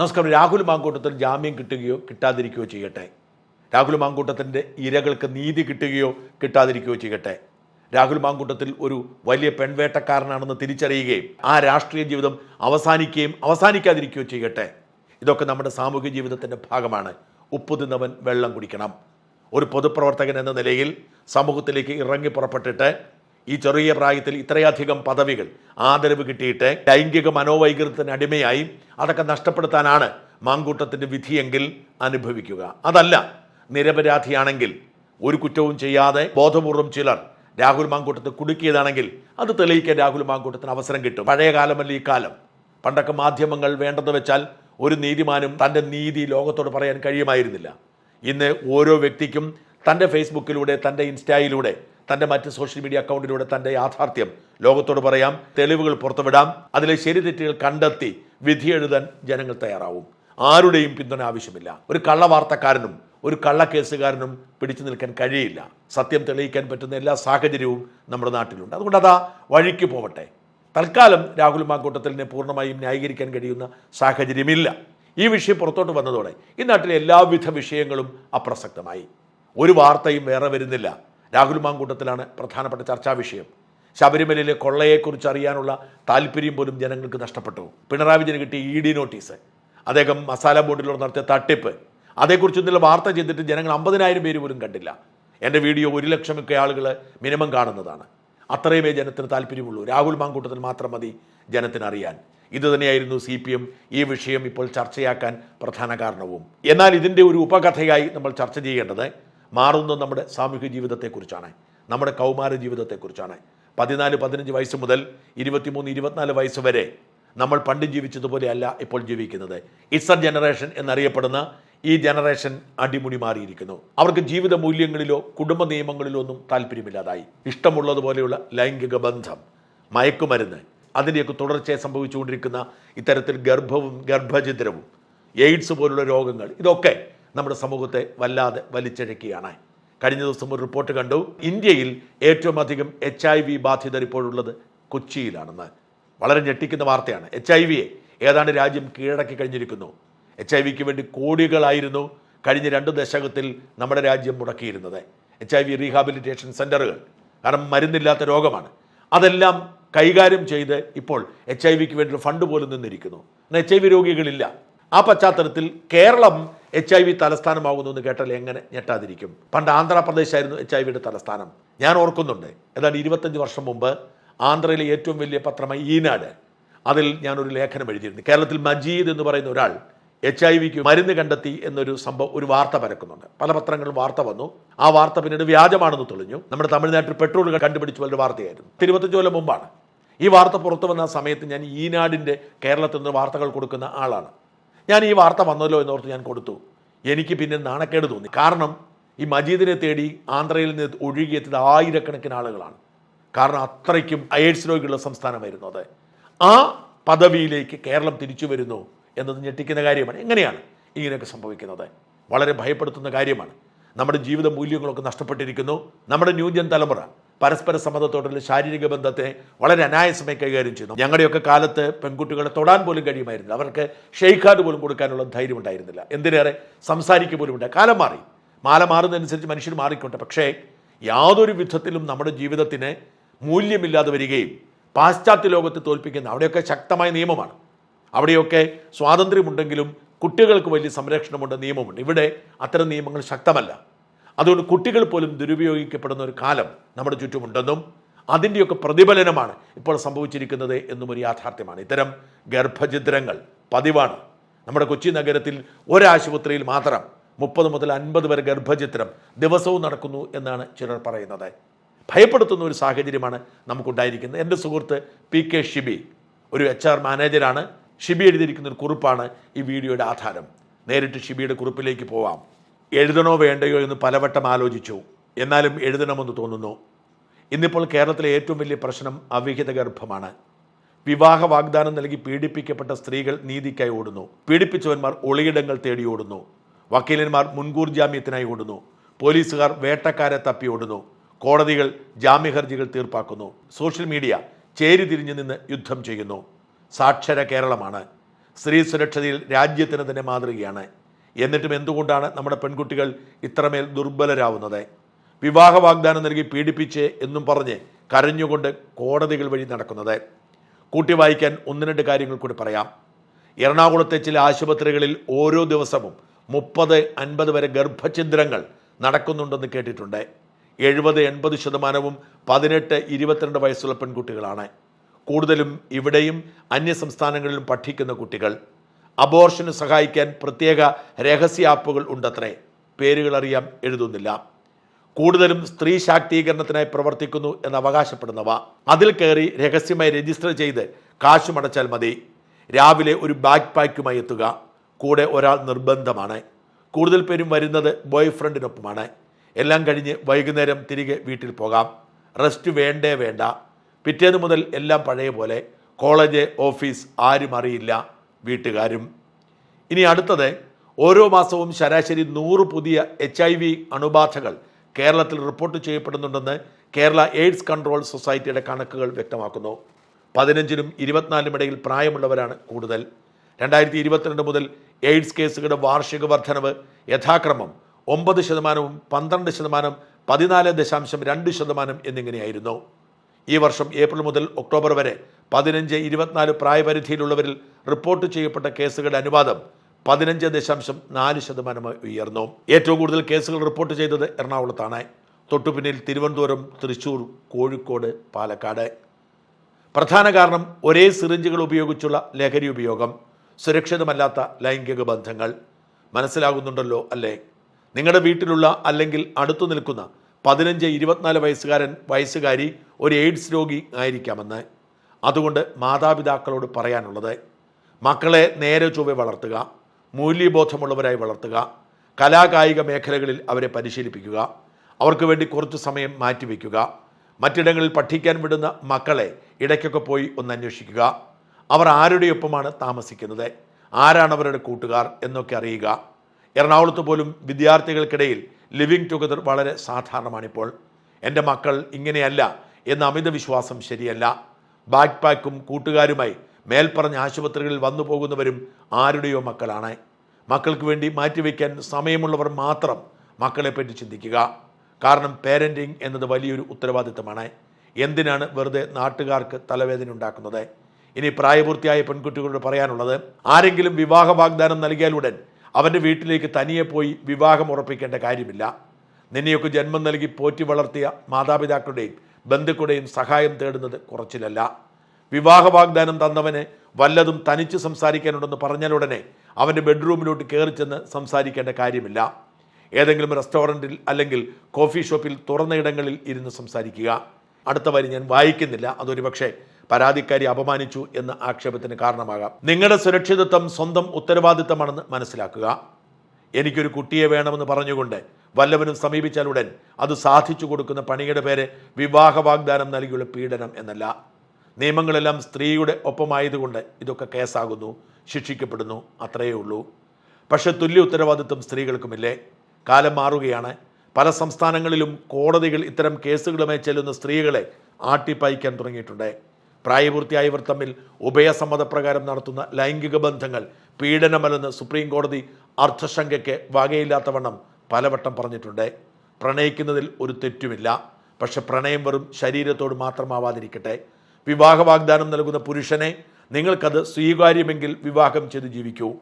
നമസ്കാരം. രാഹുൽ മാങ്കൂട്ടത്തിൽ ജാമ്യം കിട്ടുകയോ കിട്ടാതിരിക്കുകയോ ചെയ്യട്ടെ. രാഹുൽ മാങ്കൂട്ടത്തിന്റെ ഇരകൾക്ക് നീതി കിട്ടുകയോ കിട്ടാതിരിക്കുകയോ ചെയ്യട്ടെ. രാഹുൽ മാങ്കൂട്ടത്തിൽ ഒരു വലിയ പെൺവേട്ടക്കാരനാണെന്ന് തിരിച്ചറിയുകയും ആ രാഷ്ട്രീയ ജീവിതം അവസാനിക്കുകയും അവസാനിക്കാതിരിക്കുകയോ ചെയ്യട്ടെ. ഇതൊക്കെ നമ്മുടെ സാമൂഹ്യ ജീവിതത്തിന്റെ ഭാഗമാണ്. ഉപ്പ് തിന്നവൻ വെള്ളം കുടിക്കണം. ഒരു പൊതുപ്രവർത്തകൻ എന്ന നിലയിൽ സമൂഹത്തിലേക്ക് ഇറങ്ങി പുറപ്പെട്ടിട്ട് ഈ ചെറിയ പ്രായത്തിൽ ഇത്രയധികം പദവികൾ ആദരവ് കിട്ടിയിട്ട് ലൈംഗിക മനോവൈകൃതത്തിന് അടിമയായി അതൊക്കെ നഷ്ടപ്പെടുത്താനാണ് മാങ്കൂട്ടത്തിന്റെ വിധിയെങ്കിൽ അനുഭവിക്കുക. അതല്ല നിരപരാധിയാണെങ്കിൽ ഒരു കുറ്റവും ചെയ്യാതെ ബോധപൂർവം ചിലർ രാഹുൽ മാങ്കൂട്ടത്തെ കുടുക്കിയതാണെങ്കിൽ അത് തെളിയിക്കാൻ രാഹുൽ മാങ്കൂട്ടത്തിന് അവസരം കിട്ടും. പഴയ കാലമല്ല ഈ കാലം? പണ്ടൊക്കെ മാധ്യമങ്ങൾ വേണ്ടെന്ന് വെച്ചാൽ ഒരു നീതിമാനും തന്റെ നീതി ലോകത്തോട് പറയാൻ കഴിയുമായിരുന്നില്ല. ഇന്ന് ഓരോ വ്യക്തിക്കും തന്റെ ഫേസ്ബുക്കിലൂടെ തന്റെ ഇൻസ്റ്റായിലൂടെ തന്റെ മറ്റ് സോഷ്യൽ മീഡിയ അക്കൗണ്ടിലൂടെ തന്റെ യാഥാർത്ഥ്യം. ലോകത്തോട് പറയാം തെളിവുകൾ പുറത്തുവിടാം. അതിലെ ശരി തെറ്റുകൾ കണ്ടെത്തി വിധി എഴുതാൻ ജനങ്ങൾ തയ്യാറാവും. ആരുടെയും പിന്തുണ ആവശ്യമില്ല. ഒരു കള്ളവാർത്തക്കാരനും ഒരു കള്ളക്കേസുകാരനും പിടിച്ചു നിൽക്കാൻ കഴിയില്ല. സത്യം തെളിയിക്കാൻ പറ്റുന്ന എല്ലാ സാഹചര്യവും നമ്മുടെ നാട്ടിലുണ്ട്. അതുകൊണ്ട് അതാ വഴിക്ക് പോവട്ടെ. തൽക്കാലം രാഹുൽ മാങ്കൂട്ടത്തിലിനെ പൂർണമായും ന്യായീകരിക്കാൻ കഴിയുന്ന സാഹചര്യമില്ല. ഈ വിഷയം പുറത്തോട്ട് വന്നതോടെ ഈ നാട്ടിലെ എല്ലാവിധ വിഷയങ്ങളും അപ്രസക്തമായി. ഒരു വാർത്തയും വേറെ വരുന്നില്ല. രാഹുൽ മാങ്കൂട്ടത്തിലാണ് പ്രധാനപ്പെട്ട ചർച്ചാ വിഷയം. ശബരിമലയിലെ കൊള്ളയെക്കുറിച്ച് അറിയാനുള്ള താല്പര്യം പോലും ജനങ്ങൾക്ക് നഷ്ടപ്പെട്ടു. പിണറായി വിജയന് കിട്ടിയ ഇ ഡി നോട്ടീസ്. അദ്ദേഹം മസാല ബോർഡിലൂടെ നടത്തിയ തട്ടിപ്പ്. അതേക്കുറിച്ച് എന്തെങ്കിലും വാർത്ത ചെയ്തിട്ട് ജനങ്ങൾ അമ്പതിനായിരം പേര് പോലും കണ്ടില്ല. എന്റെ വീഡിയോ ഒരു ലക്ഷമൊക്കെ ആളുകൾ മിനിമം കാണുന്നതാണ്. അത്രയുമേ ജനത്തിന് താല്പര്യമുള്ളൂ. രാഹുൽ മാങ്കൂട്ടത്തിൽ മാത്രം മതി ജനത്തിനറിയാൻ ഇത് തന്നെയായിരുന്നു സി പി എം ഈ വിഷയം ഇപ്പോൾ ചർച്ചയാക്കാൻ പ്രധാന കാരണവും. എന്നാൽ ഇതിന്റെ ഒരു ഉപകഥയായി നമ്മൾ ചർച്ച ചെയ്യേണ്ടത് മാറുന്ന നമ്മുടെ സാമൂഹ്യ ജീവിതത്തെക്കുറിച്ചാണ് നമ്മുടെ കൗമാര ജീവിതത്തെക്കുറിച്ചാണ്. പതിനാല് പതിനഞ്ച് വയസ്സ് മുതൽ ഇരുപത്തിമൂന്ന് ഇരുപത്തിനാല് വയസ്സ് വരെ നമ്മൾ പണ്ട് ജീവിച്ചതുപോലെയല്ല ഇപ്പോൾ ജീവിക്കുന്നത്. ഇസർ ജനറേഷൻ എന്നറിയപ്പെടുന്ന ഈ ജനറേഷൻ അടിമുടി മാറിയിരിക്കുന്നു. അവർക്ക് ജീവിത മൂല്യങ്ങളിലോ കുടുംബ നിയമങ്ങളിലോ ഒന്നും താല്പര്യമില്ലാതായി. ഇഷ്ടമുള്ളതുപോലെയുള്ള ലൈംഗിക ബന്ധം മയക്കുമരുന്ന് അതിന്റെയൊക്കെ തുടർച്ചയായി സംഭവിച്ചുകൊണ്ടിരിക്കുന്ന ഇത്തരത്തിൽ ഗർഭവും ഗർഭഛിദ്രവും എയ്ഡ്സ് പോലുള്ള രോഗങ്ങൾ ഇതൊക്കെ നമ്മുടെ സമൂഹത്തെ വല്ലാതെ വലിച്ചിഴക്കുകയാണ് കഴിഞ്ഞ ദിവസം ഒരു റിപ്പോർട്ട് കണ്ടു. ഇന്ത്യയിൽ ഏറ്റവും അധികം എച്ച് ഐ വി ബാധിതർ ഇപ്പോഴുള്ളത് കൊച്ചിയിലാണെന്ന്. വളരെ ഞെട്ടിക്കുന്ന വാർത്തയാണ്. എച്ച് ഐ വിയെ ഏതാണ്ട് രാജ്യം കീഴടക്കി കഴിഞ്ഞിരിക്കുന്നു. എച്ച് ഐ വിക്ക് വേണ്ടി കോടികളായിരുന്നു കഴിഞ്ഞ രണ്ട് ദശകത്തിൽ നമ്മുടെ രാജ്യം മുടക്കിയിരുന്നത്. എച്ച് ഐ വി റീഹാബിലിറ്റേഷൻ സെന്ററുകൾ കാരണം മരുന്നില്ലാത്ത രോഗമാണ്. അതെല്ലാം കൈകാര്യം ചെയ്ത് ഇപ്പോൾ എച്ച് ഐ വിക്ക് വേണ്ടി ഫണ്ട് പോലും നിന്നിരിക്കുന്നു. എച്ച് ഐ വി രോഗികളില്ല. ആ പശ്ചാത്തലത്തിൽ കേരളം എച്ച് ഐ വി തലസ്ഥാനമാകുന്നു എന്ന് കേട്ടാൽ എങ്ങനെ ഞെട്ടാതിരിക്കും? പണ്ട് ആന്ധ്രാപ്രദേശായിരുന്നു എച്ച് ഐ വിയുടെ തലസ്ഥാനം. ഞാൻ ഓർക്കുന്നുണ്ട്. ഏതാണ്ട് ഇരുപത്തഞ്ച് വർഷം മുമ്പ് ആന്ധ്രയിലെ ഏറ്റവും വലിയ പത്രമായി ഈനാട്. അതിൽ ഞാനൊരു ലേഖനം എഴുതിയിരുന്നു. കേരളത്തിൽ മജീദ് എന്ന് പറയുന്ന ഒരാൾ എച്ച് ഐ വിക്ക് മരുന്ന് കണ്ടെത്തി എന്നൊരു സംഭവം ഒരു വാർത്ത പരക്കുന്നുണ്ട്. പല പത്രങ്ങളും വാർത്ത വന്നു. ആ വാർത്ത പിന്നീട് വ്യാജമാണെന്ന് തെളിഞ്ഞു. നമ്മുടെ തമിഴ്നാട്ടിൽ പെട്രോൾ കണ്ടുപിടിച്ച വലിയ വാർത്തയായിരുന്നു. ഇരുപത്തഞ്ച് കൊല്ലം മുമ്പാണ്. ഈ വാർത്ത പുറത്തു വന്ന സമയത്ത് ഞാൻ ഈനാടിന്റെ കേരളത്തിൽ നിന്ന് വാർത്തകൾ കൊടുക്കുന്ന ആളാണ്. ഞാൻ ഈ വാർത്ത വന്നല്ലോ എന്നോർത്ത് ഞാൻ കൊടുത്തു. എനിക്ക് പിന്നെ നാണക്കേട് തോന്നി. കാരണം ഈ മജീദിനെ തേടി ആന്ധ്രയിൽ നിന്ന് ഒഴുകിയെത്തിയത് ആയിരക്കണക്കിന് ആളുകളാണ്. കാരണം അത്രയ്ക്കും എയ്ഡ്സ് രോഗികളുടെ സംസ്ഥാനമായിരുന്നു അത്. ആ പദവിയിലേക്ക് കേരളം തിരിച്ചു വരുന്നു എന്നത് ഞെട്ടിക്കുന്ന കാര്യമാണ്. എങ്ങനെയാണ് ഇങ്ങനെയൊക്കെ സംഭവിക്കുന്നത്? വളരെ ഭയപ്പെടുത്തുന്ന കാര്യമാണ്. നമ്മുടെ ജീവിത മൂല്യങ്ങളൊക്കെ നഷ്ടപ്പെട്ടിരിക്കുന്നു. നമ്മുടെ ന്യൂജൻ തലമുറ പരസ്പര സമ്മതത്തോടുള്ള ശാരീരിക ബന്ധത്തെ വളരെ അനായാസമായി കൈകാര്യം ചെയ്യുന്നു. ഞങ്ങളുടെയൊക്കെ കാലത്ത് പെൺകുട്ടികളെ തൊടാൻ പോലും കഴിയുമായിരുന്നില്ല. അവർക്ക് ഷെയ്ഖാർഡ് പോലും കൊടുക്കാനുള്ള ധൈര്യം ഉണ്ടായിരുന്നില്ല. എന്തിനേറെ സംസാരിക്കുക പോലും ഉണ്ട് കാലം മാറി. മാല മാറുന്നതനുസരിച്ച് മനുഷ്യർ മാറിക്കൊണ്ട്. പക്ഷേ യാതൊരു വിധത്തിലും നമ്മുടെ ജീവിതത്തിന് മൂല്യമില്ലാതെ വരികയും പാശ്ചാത്യ ലോകത്തെ തോൽപ്പിക്കുന്ന അവിടെയൊക്കെ ശക്തമായ നിയമമാണ്. അവിടെയൊക്കെ സ്വാതന്ത്ര്യമുണ്ടെങ്കിലും കുട്ടികൾക്ക് വലിയ സംരക്ഷണമുണ്ട് നിയമമുണ്ട്. ഇവിടെ അത്തരം നിയമങ്ങൾ ശക്തമല്ല. അതുകൊണ്ട് കുട്ടികൾ പോലും ദുരുപയോഗിക്കപ്പെടുന്ന ഒരു കാലം നമ്മുടെ ചുറ്റുമുണ്ടെന്നും അതിന്റെയൊക്കെ പ്രതിഫലനമാണ് ഇപ്പോൾ സംഭവിച്ചിരിക്കുന്നത് എന്നും ഒരു യാഥാർത്ഥ്യമാണ്. ഇത്തരം ഗർഭഛിദ്രങ്ങൾ പതിവാണ്. നമ്മുടെ കൊച്ചി നഗരത്തിൽ ഒരാശുപത്രിയിൽ മാത്രം മുപ്പത് മുതൽ അൻപത് വരെ ഗർഭചിത്രം ദിവസവും നടക്കുന്നു എന്നാണ് ചിലർ പറയുന്നത്. ഭയപ്പെടുത്തുന്ന ഒരു സാഹചര്യമാണ് നമുക്കുണ്ടായിരിക്കുന്നത്. എന്റെ സുഹൃത്ത് പി കെ ഷിബി ഒരു എച്ച് ആർ മാനേജരാണ്. ഷിബി എഴുതിയിരിക്കുന്ന ഒരു കുറിപ്പാണ് ഈ വീഡിയോയുടെ ആധാരം. നേരിട്ട് ഷിബിയുടെ കുറിപ്പിലേക്ക് പോവാം. എഴുതണോ വേണ്ടയോ എന്ന് പലവട്ടം ആലോചിച്ചു. എന്നാലും എഴുതണമെന്ന് തോന്നുന്നു. ഇന്നിപ്പോൾ കേരളത്തിലെ ഏറ്റവും വലിയ പ്രശ്നം അവിഹിത ഗർഭമാണ്. വിവാഹ വാഗ്ദാനം നൽകി പീഡിപ്പിക്കപ്പെട്ട സ്ത്രീകൾ നീതിക്കായി ഓടുന്നു. പീഡിപ്പിച്ചവന്മാർ ഒളിയിടങ്ങൾ തേടി ഓടുന്നു. വക്കീലന്മാർ മുൻകൂർ ജാമ്യത്തിനായി ഓടുന്നു. പോലീസുകാർ വേട്ടക്കാരെ തപ്പി ഓടുന്നു. കോടതികൾ ജാമ്യഹർജികൾ തീർപ്പാക്കുന്നു. സോഷ്യൽ മീഡിയ ചേരി തിരിഞ്ഞു നിന്ന് യുദ്ധം ചെയ്യുന്നു. സാക്ഷര കേരളമാണ്. സ്ത്രീ സുരക്ഷതയിൽ രാജ്യത്തിന് തന്നെ മാതൃകയാണ്. എന്നിട്ടും എന്തുകൊണ്ടാണ് നമ്മുടെ പെൺകുട്ടികൾ ഇത്രമേൽ ദുർബലരാവുന്നത്? വിവാഹ വാഗ്ദാനം നൽകി പീഡിപ്പിച്ച് എന്നും പറഞ്ഞ് കരഞ്ഞുകൊണ്ട് കോടതികൾ വഴി നടക്കുന്നത്. കൂട്ടി വായിക്കാൻ ഒന്ന് രണ്ട് കാര്യങ്ങൾ കൂടി പറയാം. എറണാകുളത്തെ ചില ആശുപത്രികളിൽ ഓരോ ദിവസവും മുപ്പത് അൻപത് വരെ ഗർഭഛിദ്രങ്ങൾ നടക്കുന്നുണ്ടെന്ന് കേട്ടിട്ടുണ്ട്. എഴുപത് എൺപത് ശതമാനവും പതിനെട്ട് ഇരുപത്തിരണ്ട് വയസ്സുള്ള പെൺകുട്ടികളാണ്. കൂടുതലും ഇവിടെയും അന്യ സംസ്ഥാനങ്ങളിലും പഠിക്കുന്ന കുട്ടികൾ. അബോർഷന് സഹായിക്കാൻ പ്രത്യേക രഹസ്യ ആപ്പുകൾ ഉണ്ടത്രേ. പേരുകൾ അറിയാം എഴുതുന്നില്ല. കൂടുതലും സ്ത്രീ ശാക്തീകരണത്തിനായി പ്രവർത്തിക്കുന്നു എന്ന് അവകാശപ്പെടുന്നവ. അതിൽ കയറി രഹസ്യമായി രജിസ്റ്റർ ചെയ്ത് കാശുമടച്ചാൽ മതി. രാവിലെ ഒരു ബാക്ക് പാക്കുമായി എത്തുക. കൂടെ ഒരാൾ നിർബന്ധമാണ്. കൂടുതൽ പേരും വരുന്നത് ബോയ് ഫ്രണ്ടിനൊപ്പമാണ് എല്ലാം കഴിഞ്ഞ് വൈകുന്നേരം തിരികെ വീട്ടിൽ പോകാം. റെസ്റ്റ് വേണ്ടേ വേണ്ട. പിറ്റേന്ന് മുതൽ എല്ലാം പഴയ പോലെ. കോളേജ് ഓഫീസ് ആരും അറിയില്ല. വീട്ടുകാരും. ഇനി അടുത്തത് ഓരോ മാസവും ശരാശരി നൂറ് പുതിയ എച്ച് ഐ വി അണുബാധകൾ കേരളത്തിൽ റിപ്പോർട്ട് ചെയ്യപ്പെടുന്നുണ്ടെന്ന് കേരള എയ്ഡ്സ് കൺട്രോൾ സൊസൈറ്റിയുടെ കണക്കുകൾ വ്യക്തമാക്കുന്നു. പതിനഞ്ചിനും ഇരുപത്തിനാലിനും ഇടയിൽ പ്രായമുള്ളവരാണ് കൂടുതൽ. രണ്ടായിരത്തി ഇരുപത്തിരണ്ട് മുതൽ എയ്ഡ്സ് കേസുകളുടെ വാർഷിക വർധനവ് യഥാക്രമം ഒമ്പത് ശതമാനവും പന്ത്രണ്ട് ശതമാനം പതിനാല് ദശാംശം രണ്ട് ശതമാനം എന്നിങ്ങനെയായിരുന്നു. ഈ വർഷം ഏപ്രിൽ മുതൽ ഒക്ടോബർ വരെ പതിനഞ്ച് ഇരുപത്തിനാല് പ്രായപരിധിയിലുള്ളവരിൽ റിപ്പോർട്ട് ചെയ്യപ്പെട്ട കേസുകളുടെ അനുപാതം പതിനഞ്ച് ദശാംശം നാല് ശതമാനമായി ഉയർന്നു. ഏറ്റവും കൂടുതൽ കേസുകൾ റിപ്പോർട്ട് ചെയ്തത് എറണാകുളത്താണ്. തൊട്ടുപിന്നിൽ തിരുവനന്തപുരം തൃശൂർ കോഴിക്കോട് പാലക്കാട്. പ്രധാന കാരണം ഒരേ സിറിഞ്ചുകൾ ഉപയോഗിച്ചുള്ള ലഹരി ഉപയോഗം സുരക്ഷിതമല്ലാത്ത ലൈംഗിക ബന്ധങ്ങൾ. മനസ്സിലാകുന്നുണ്ടല്ലോ അല്ലേ? നിങ്ങളുടെ വീട്ടിലുള്ള അല്ലെങ്കിൽ അടുത്തു നിൽക്കുന്ന പതിനഞ്ച് ഇരുപത്തിനാല് വയസ്സുകാരൻ വയസ്സുകാരി ഒരു എയ്ഡ്സ് രോഗി ആയിരിക്കാമെന്ന്. അതുകൊണ്ട് മാതാപിതാക്കളോട് പറയാനുള്ളത് മക്കളെ നേരെ ചൊവ്വെ വളർത്തുക മൂല്യബോധമുള്ളവരായി വളർത്തുക കലാകായിക മേഖലകളിൽ അവരെ പരിശീലിപ്പിക്കുക അവർക്ക് വേണ്ടി കുറച്ച് സമയം മാറ്റിവെക്കുക മറ്റിടങ്ങളിൽ പഠിക്കാൻ വിടുന്ന മക്കളെ ഇടയ്ക്കൊക്കെ പോയി ഒന്ന് അന്വേഷിക്കുക അവർ ആരുടെയൊപ്പമാണ് താമസിക്കുന്നത് ആരാണ് അവരുടെ കൂട്ടുകാർ എന്നൊക്കെ അറിയുക. എറണാകുളത്ത് പോലും വിദ്യാർത്ഥികൾക്കിടയിൽ ലിവിങ് ടുഗദർ വളരെ സാധാരണമാണിപ്പോൾ. എന്റെ മക്കൾ ഇങ്ങനെയല്ല എന്ന അമിത വിശ്വാസം ശരിയല്ല. ബാക്ക് പാക്കും കൂട്ടുകാരുമായി മേൽപ്പറഞ്ഞ ആശുപത്രികളിൽ വന്നു പോകുന്നവരും ആരുടെയോ മക്കളാണ്. മക്കൾക്ക് വേണ്ടി മാറ്റിവെക്കാൻ സമയമുള്ളവർ മാത്രം മക്കളെപ്പറ്റി ചിന്തിക്കുക. കാരണം പേരന്റിങ് എന്നത് വലിയൊരു ഉത്തരവാദിത്തമാണ്. എന്തിനാണ് വെറുതെ നാട്ടുകാർക്ക് തലവേദന ഉണ്ടാക്കുന്നത്? ഇനി പ്രായപൂർത്തിയായ പെൺകുട്ടികളോട് പറയാനുള്ളത് ആരെങ്കിലും വിവാഹ വാഗ്ദാനം നൽകിയാലുടൻ അവന്റെ വീട്ടിലേക്ക് തനിയെ പോയി വിവാഹം ഉറപ്പിക്കേണ്ട കാര്യമില്ല. നിന്നെയൊക്കെ ജന്മം നൽകി പോറ്റി വളർത്തിയ മാതാപിതാക്കളുടെയും ബന്ധുക്കളുടെയും സഹായം തേടുന്നത് കുറച്ചിലല്ല. വിവാഹ വാഗ്ദാനം തന്നവന് വല്ലതും തനിച്ച് സംസാരിക്കാനുണ്ടെന്ന് പറഞ്ഞാലുടനെ അവന്റെ ബെഡ്റൂമിലോട്ട് കയറി ചെന്ന് സംസാരിക്കേണ്ട കാര്യമില്ല. ഏതെങ്കിലും റെസ്റ്റോറന്റിൽ അല്ലെങ്കിൽ കോഫി ഷോപ്പിൽ തുറന്ന ഇടങ്ങളിൽ ഇരുന്ന് സംസാരിക്കുക. അടുത്ത വരി ഞാൻ വായിക്കുന്നില്ല. അതൊരു പക്ഷേ പരാതിക്കാരി അപമാനിച്ചു എന്ന ആക്ഷേപത്തിന് കാരണമാകാം. നിങ്ങളുടെ സുരക്ഷിതത്വം സ്വന്തം ഉത്തരവാദിത്തമാണെന്ന് മനസ്സിലാക്കുക. എനിക്കൊരു കുട്ടിയെ വേണമെന്ന് പറഞ്ഞുകൊണ്ട് വല്ലവനും സമീപിച്ചാലുടൻ അത് സാധിച്ചു കൊടുക്കുന്ന പണിയുടെ പേര് വിവാഹ വാഗ്ദാനം നൽകിയുള്ള പീഡനം എന്നല്ല. നിയമങ്ങളെല്ലാം സ്ത്രീയുടെ ഒപ്പമായതുകൊണ്ട് ഇതൊക്കെ കേസാകുന്നു ശിക്ഷിക്കപ്പെടുന്നു അത്രയേ ഉള്ളൂ. പക്ഷെ തുല്യ ഉത്തരവാദിത്വം സ്ത്രീകൾക്കുമില്ലേ? കാലം മാറുകയാണ്. പല സംസ്ഥാനങ്ങളിലും കോടതികൾ ഇത്തരം കേസുകളുമായി ചെല്ലുന്ന സ്ത്രീകളെ ആട്ടിപ്പായിക്കാൻ തുടങ്ങിയിട്ടുണ്ട്. പ്രായപൂർത്തിയായവർ തമ്മിൽ ഉഭയസമ്മതപ്രകാരം നടത്തുന്ന ലൈംഗിക ബന്ധങ്ങൾ പീഡനമല്ലെന്ന് സുപ്രീം കോടതി അർത്ഥശങ്കയ്ക്ക് വകയില്ലാത്തവണ്ണം പലവട്ടം പറഞ്ഞിട്ടുണ്ട്. പ്രണയിക്കുന്നതിൽ ഒരു തെറ്റുമില്ല. പക്ഷെ പ്രണയം വെറും ശരീരത്തോട് മാത്രമാവാതിരിക്കട്ടെ. വിവാഹ വാഗ്ദാനം നൽകുന്ന പുരുഷനെ നിങ്ങൾക്കത് സ്വീകാര്യമെങ്കിൽ വിവാഹം ചെയ്ത് ജീവിക്കൂ.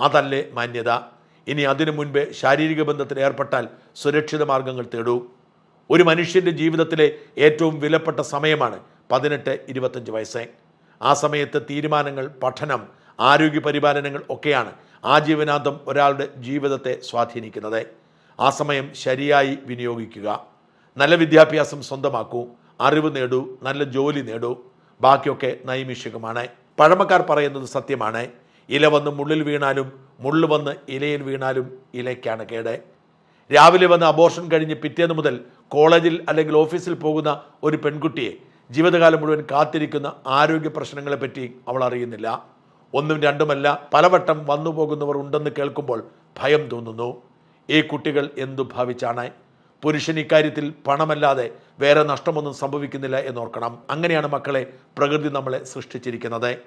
അതല്ലേ മാന്യത. ഇനി അതിനു മുൻപേ ശാരീരിക ബന്ധത്തിൽ ഏർപ്പെട്ടാൽ സുരക്ഷിത മാർഗങ്ങൾ തേടൂ. ഒരു മനുഷ്യന്റെ ജീവിതത്തിലെ ഏറ്റവും വിലപ്പെട്ട സമയമാണ് പതിനെട്ട് ഇരുപത്തഞ്ച് വയസ്സ്. ആ സമയത്ത് തീരുമാനങ്ങൾ പഠനം ആരോഗ്യ പരിപാലനങ്ങൾ ഒക്കെയാണ് ആ ആജീവനാന്തം ഒരാളുടെ ജീവിതത്തെ സ്വാധീനിക്കുന്നത്. ആ സമയം ശരിയായി വിനിയോഗിക്കുക. നല്ല വിദ്യാഭ്യാസം സ്വന്തമാക്കൂ. അറിവ് നേടൂ. നല്ല ജോലി നേടൂ. ബാക്കിയൊക്കെ നൈമിഷികമാണ്. പഴമക്കാർ പറയുന്നത് സത്യമാണ്. ഇല വന്ന് മുള്ളിൽ വീണാലും മുള്ളു വന്ന് ഇലയിൽ വീണാലും ഇലയ്ക്കാണ് കേട്. രാവിലെ വന്ന് അബോർഷൻ കഴിഞ്ഞ് പിറ്റേന്ന് മുതൽ കോളേജിൽ അല്ലെങ്കിൽ ഓഫീസിൽ പോകുന്ന ഒരു പെൺകുട്ടിയെ ജീവിതകാലം മുഴുവൻ കാത്തിരിക്കുന്ന ആരോഗ്യ പ്രശ്നങ്ങളെപ്പറ്റി അവൾ അറിയുന്നില്ല. ഒന്നും രണ്ടുമല്ല പലവട്ടം വന്നു പോകുന്നവർ ഉണ്ടെന്ന് കേൾക്കുമ്പോൾ ഭയം തോന്നുന്നു. ഈ കുട്ടികൾ എന്തു ഭാവിച്ചാണ്? പുരുഷൻ ഇക്കാര്യത്തിൽ പണമല്ലാതെ വേറെ നഷ്ടമൊന്നും സംഭവിക്കുന്നില്ല എന്നോർക്കണം. അങ്ങനെയാണ് മക്കളെ പ്രകൃതി നമ്മളെ സൃഷ്ടിച്ചിരിക്കുന്നത്.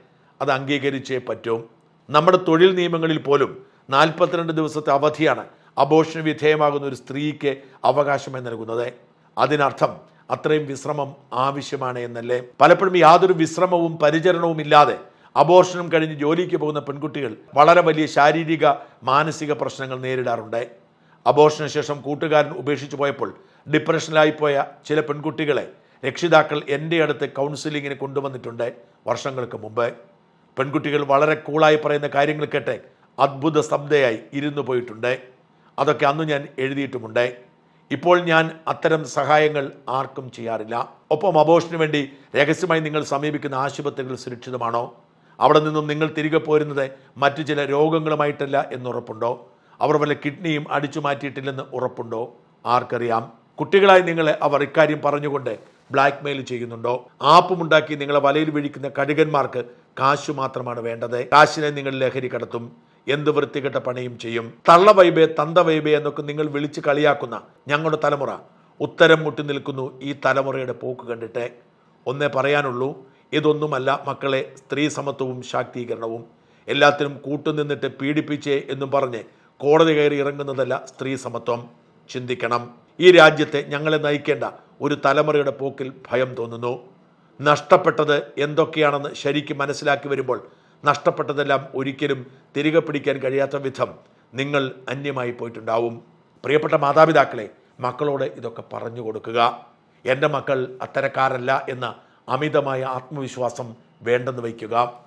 അത് അംഗീകരിച്ചേ പറ്റും. നമ്മുടെ തൊഴിൽ നിയമങ്ങളിൽ പോലും നാൽപ്പത്തിരണ്ട് ദിവസത്തെ അവധിയാണ് അബോഷന് വിധേയമാകുന്ന ഒരു സ്ത്രീക്ക് അവകാശമായി നൽകുന്നത്. അതിനർത്ഥം അത്രയും വിശ്രമം ആവശ്യമാണ് എന്നല്ലേ? പലപ്പോഴും യാതൊരു വിശ്രമവും പരിചരണവും ഇല്ലാതെ അബോർഷനും കഴിഞ്ഞ് ജോലിക്ക് പോകുന്ന പെൺകുട്ടികൾ വളരെ വലിയ ശാരീരിക മാനസിക പ്രശ്നങ്ങൾ നേരിടാറുണ്ട്. അബോർഷന് ശേഷം കൂട്ടുകാരൻ ഉപേക്ഷിച്ചു പോയപ്പോൾ ഡിപ്രഷനിലായി പോയ ചില പെൺകുട്ടികളെ രക്ഷിതാക്കൾ എന്റെ അടുത്ത് കൗൺസിലിങ്ങിന് കൊണ്ടുവന്നിട്ടുണ്ട് വർഷങ്ങൾക്ക് മുമ്പ്. പെൺകുട്ടികൾ വളരെ കൂളായി പറയുന്ന കാര്യങ്ങൾ കേട്ട് അത്ഭുത സ്തബ്ധയായി ഇരുന്നു പോയിട്ടുണ്ട്. അതൊക്കെ അന്ന് ഞാൻ എഴുതിയിട്ടുമുണ്ട്. ഇപ്പോൾ ഞാൻ അത്തരം സഹായങ്ങൾ ആർക്കും ചെയ്യാറില്ല. ഒപ്പം അബോഷന് വേണ്ടി രഹസ്യമായി നിങ്ങൾ സമീപിക്കുന്ന ആശുപത്രികൾ സുരക്ഷിതമാണോ? അവിടെ നിന്നും നിങ്ങൾ തിരികെ പോരുന്നത് മറ്റു ചില രോഗങ്ങളുമായിട്ടല്ല എന്നുറപ്പുണ്ടോ അവർ വല്ല കിഡ്നിയും അടിച്ചു മാറ്റിയിട്ടില്ലെന്ന് ഉറപ്പുണ്ടോ? ആർക്കറിയാം. കുട്ടികളായി നിങ്ങളെ അവർ ഇക്കാര്യം പറഞ്ഞുകൊണ്ട് ബ്ലാക്ക് മെയിൽ ചെയ്യുന്നുണ്ടോ? ആപ്പുമുണ്ടാക്കി നിങ്ങളെ വലയിൽ വീഴിക്കുന്ന കഴുകന്മാർക്ക് കാശ് മാത്രമാണ് വേണ്ടത്. കാശിനെ നിങ്ങൾ ലഹരി കടത്തും. എന്ത് വൃത്തികെട്ട പണിയും ചെയ്യും. തള്ള വൈബേ തന്ത വൈബേ എന്നൊക്കെ നിങ്ങൾ വിളിച്ച് കളിയാക്കുന്ന ഞങ്ങളുടെ തലമുറ. ഉത്തരം മുട്ടി നിൽക്കുന്നു ഈ തലമുറയുടെ പോക്ക് കണ്ടിട്ട്. ഒന്നേ പറയാനുള്ളൂ ഇതൊന്നുമല്ല മക്കളെ സ്ത്രീ സമത്വവും ശാക്തീകരണവും. എല്ലാത്തിനും കൂട്ടുനിന്നിട്ട് പീഡിപ്പിച്ചേ എന്നും പറഞ്ഞ് കോടതി കയറി ഇറങ്ങുന്നതല്ല സ്ത്രീ സമത്വം. ചിന്തിക്കണം. ഈ രാജ്യത്തെ ഞങ്ങളെ നയിക്കേണ്ട ഒരു തലമുറയുടെ പോക്കിൽ ഭയം തോന്നുന്നു. നഷ്ടപ്പെട്ടത് എന്തൊക്കെയാണെന്ന് ശരിക്കും മനസ്സിലാക്കി വരുമ്പോൾ നഷ്ടപ്പെട്ടതെല്ലാം ഒരിക്കലും തിരികെ പിടിക്കാൻ കഴിയാത്ത വിധം നിങ്ങൾ അന്യമായി പോയിട്ടുണ്ടാവും. പ്രിയപ്പെട്ട മാതാപിതാക്കളെ മക്കളോട് ഇതൊക്കെ പറഞ്ഞു കൊടുക്കുക. എന്റെ മക്കൾ അത്തരക്കാരല്ല എന്ന അമിതമായ ആത്മവിശ്വാസം വേണ്ടെന്ന് വയ്ക്കുക.